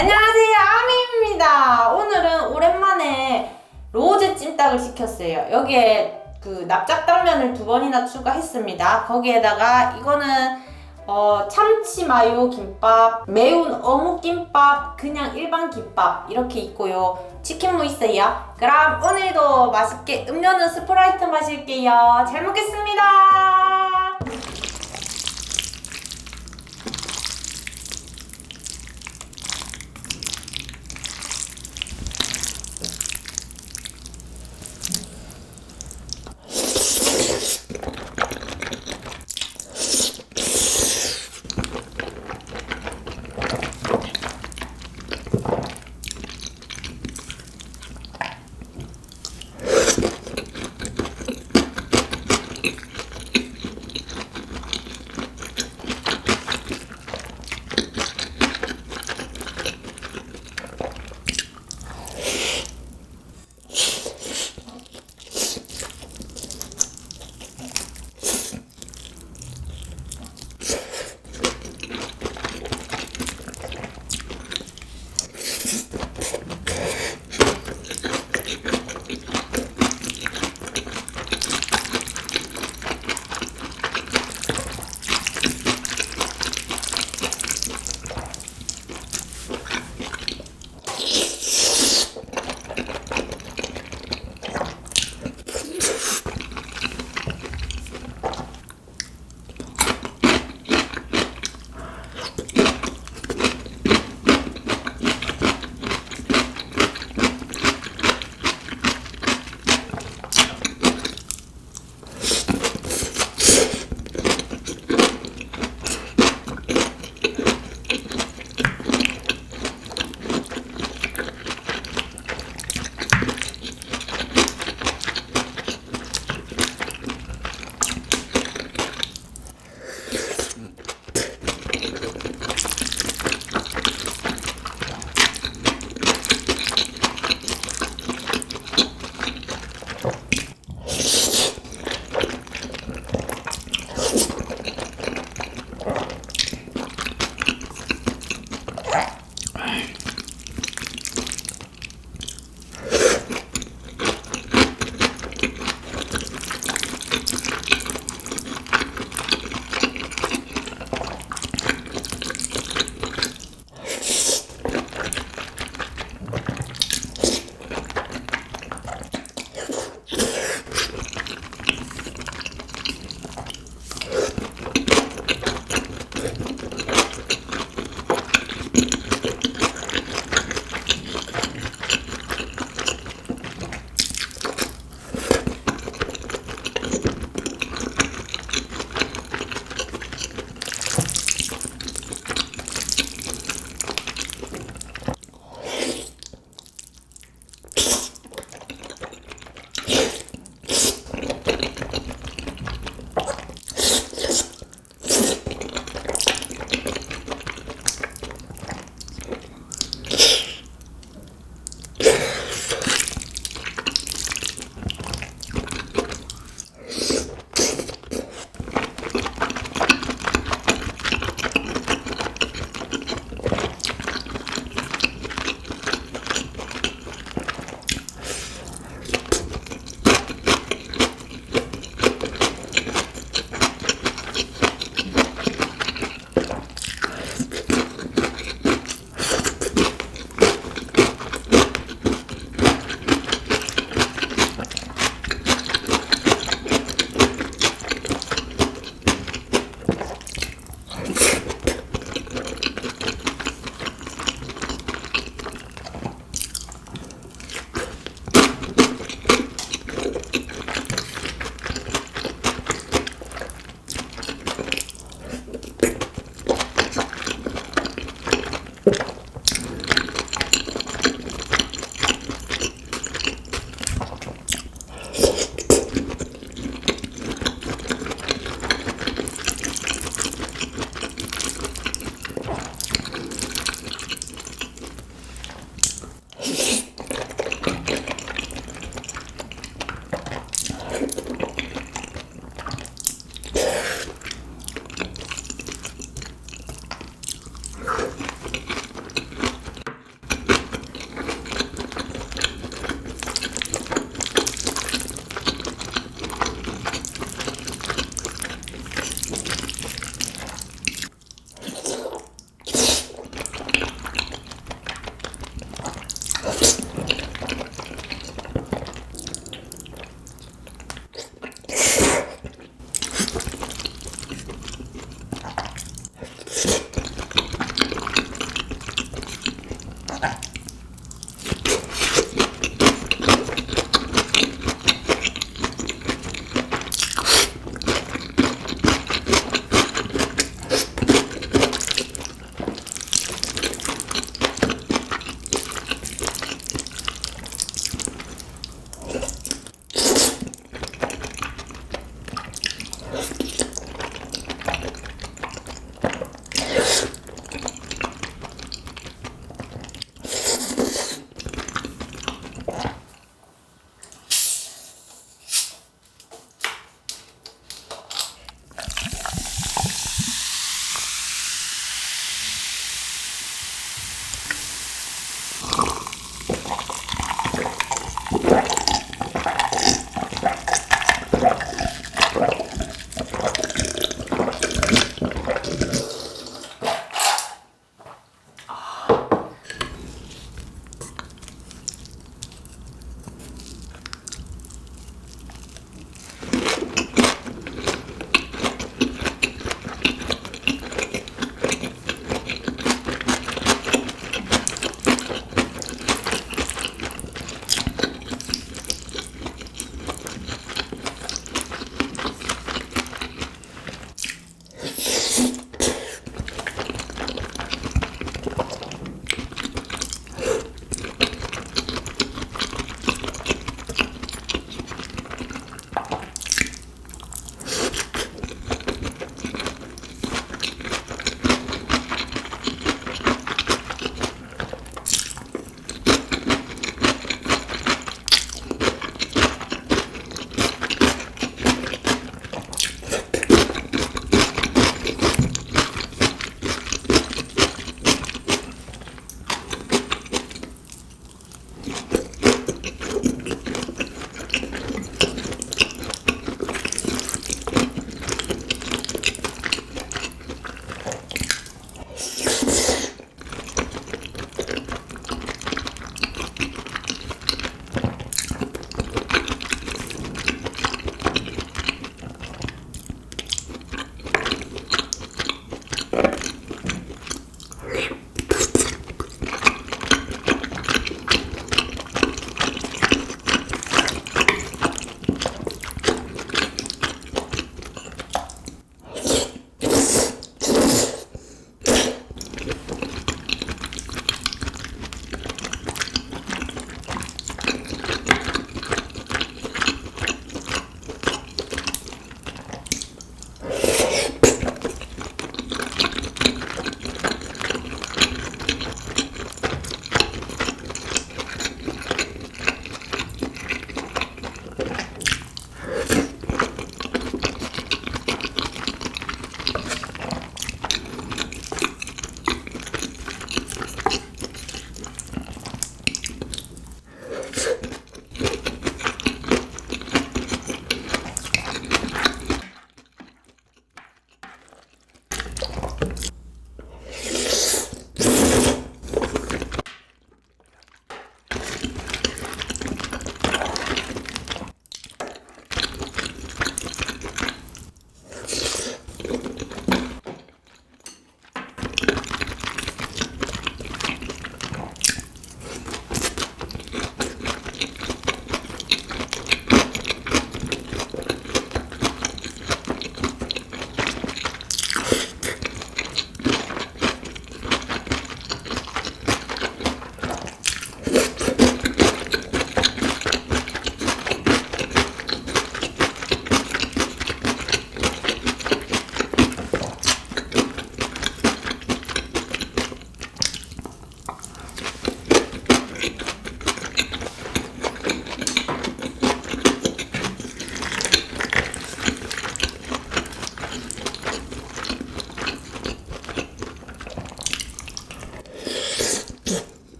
안녕하세요 아미입니다. 오늘은 오랜만에 로제 찜닭을 시켰어요. 여기에 그 납작당면을 두 번이나 추가했습니다. 거기에다가 이거는 어, 참치 마요 김밥 매운 어묵 김밥 그냥 일반 김밥 이렇게 있고요. 치킨무 있어요? 그럼 오늘도 맛있게 음료는 스프라이트 마실게요. 잘 먹겠습니다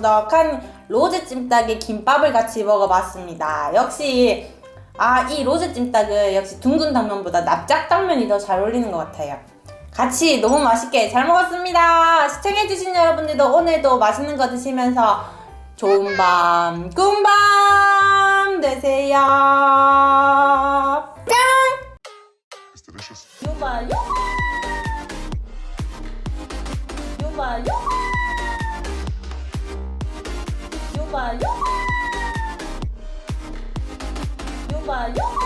꾸덕꾸덕한 로제 찜닭에 김밥을 같이 먹어봤습니다. 역시 아 이 로제 찜닭은 역시 둥근 당면보다 납작 당면이 더 잘 어울리는 것 같아요. 같이 너무 맛있게 잘 먹었습니다. 시청해주신 여러분들도 오늘도 맛있는 거 드시면서 좋은 밤, 꿈밤 되세요. 짠! Delicious. 유바유 유바유 유바 Lupa, lupa. Lupa, lupa.